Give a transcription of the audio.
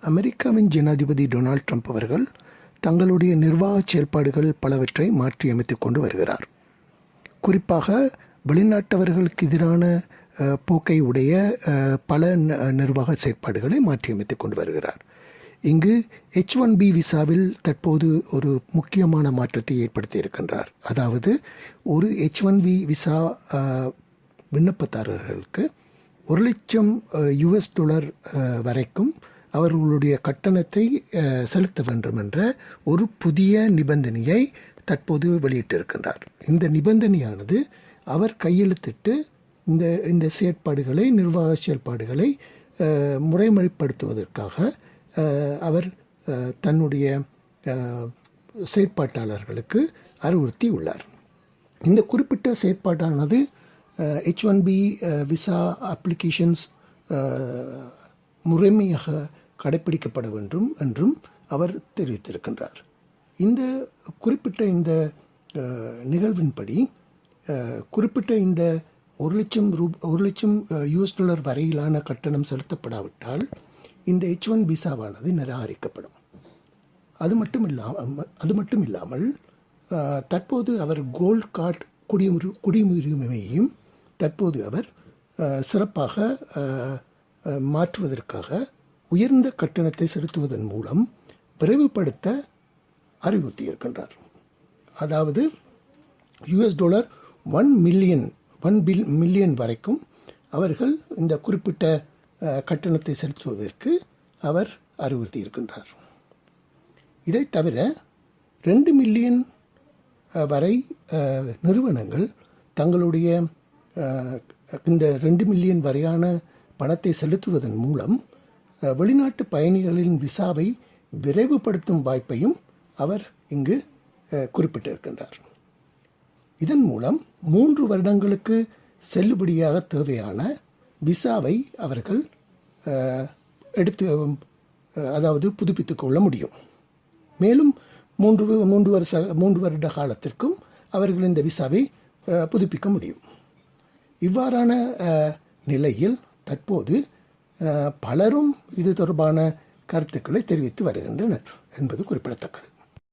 அமெரிக்காவின் ஜனாதிபதி Donald Trump அவர்கள் தங்களுடைய நிர்வாக செயல்பாடுகள் பலவற்றை மாற்றியமைத்து கொண்டு வருகிறார். குறிப்பாக வெளிநாட்டவர்களுக்கு எதிரான போக்கை உடைய பல ந- நிர்வாக செயற்பாடுகளை மாற்றியமைத்து கொண்டு வருகிறார். இங்கு எச் ஒன் பி விசாவில் தற்போது ஒரு முக்கியமான மாற்றத்தை ஏற்படுத்தி இருக்கின்றார். அதாவது ஒரு எச் ஒன் பி விசா விண்ணப்பதாரர்களுக்கு ஒரு லட்சம் யுஎஸ் டாலர் வரைக்கும் அவர்களுடைய கட்டணத்தை செலுத்த வேண்டும் என்ற ஒரு புதிய நிபந்தனையை தற்போது வெளியிட்டிருக்கின்றார். இந்த நிபந்தனையானது அவர் கையெழுத்திட்டு இந்த இந்த செயற்பாடுகளை நிர்வாக செயல்பாடுகளை முறைமுறைப்படுத்துவதற்காக அவர் தன்னுடைய செயற்பாட்டாளர்களுக்கு அறிவுறுத்தி உள்ளார். இந்த குறிப்பிட்ட செயற்பாடானது H one B visa applications முறைமையாக கடைப்பிடிக்கப்பட வேண்டும் என்றும் அவர் தெரிவித்திருக்கின்றார். இந்த குறிப்பிட்ட இந்த நிகழ்வின்படி குறிப்பிட்ட இந்த ஒரு லட்சம் ரூ ஒரு லட்சம் யூஎஸ் டாலர் வரையிலான கட்டணம் செலுத்தப்படாவிட்டால் இந்த ஹெச் ஒன் விசாவானது நிராகரிக்கப்படும். அது மட்டும் இல்லாமல் அது மட்டும் இல்லாமல் தற்போது அவர் கோல்ட் கார்டு குடியுரி குடியுரிமையையும் தற்போது அவர் சிறப்பாக மாற்றுவதற்காக உயர்ந்த கட்டணத்தை செலுத்துவதன் மூலம் விரைவுபடுத்த அறிவுறுத்தியிருக்கின்றார் அதாவது US dollar one million one billion million வரைக்கும் அவர்கள் இந்த குறிப்பிட்ட கட்டணத்தை செலுத்துவதற்கு அவர் அறிவுறுத்தியிருக்கின்றார் இதை தவிர ரெண்டு மில்லியன் வரை நிறுவனங்கள் தங்களுடைய இந்த ரெண்டு மில்லியன் வரையான பணத்தை செலுத்துவதன் மூலம் வெளிநாட்டு பயணிகளின் விசாவை விரைவுபடுத்தும் வாய்ப்பையும் அவர் இங்கு குறிப்பிட்டிருக்கின்றார். இதன் மூலம் மூன்று வருடங்களுக்கு செல்லுபடியாக தேவையான விசாவை அவர்கள் எடுத்து அதாவது புதுப்பித்துக் கொள்ள முடியும். மேலும் மூன்று மூன்று வருஷ மூன்று வருட காலத்திற்கும் அவர்கள் இந்த விசாவை புதுப்பிக்க முடியும். இவ்வாறான நிலையில் தற்போது பலரும் இது தொடர்பான கருத்துக்களை தெரிவித்து வருகின்றனர் என்பது குறிப்பிடத்தக்கது.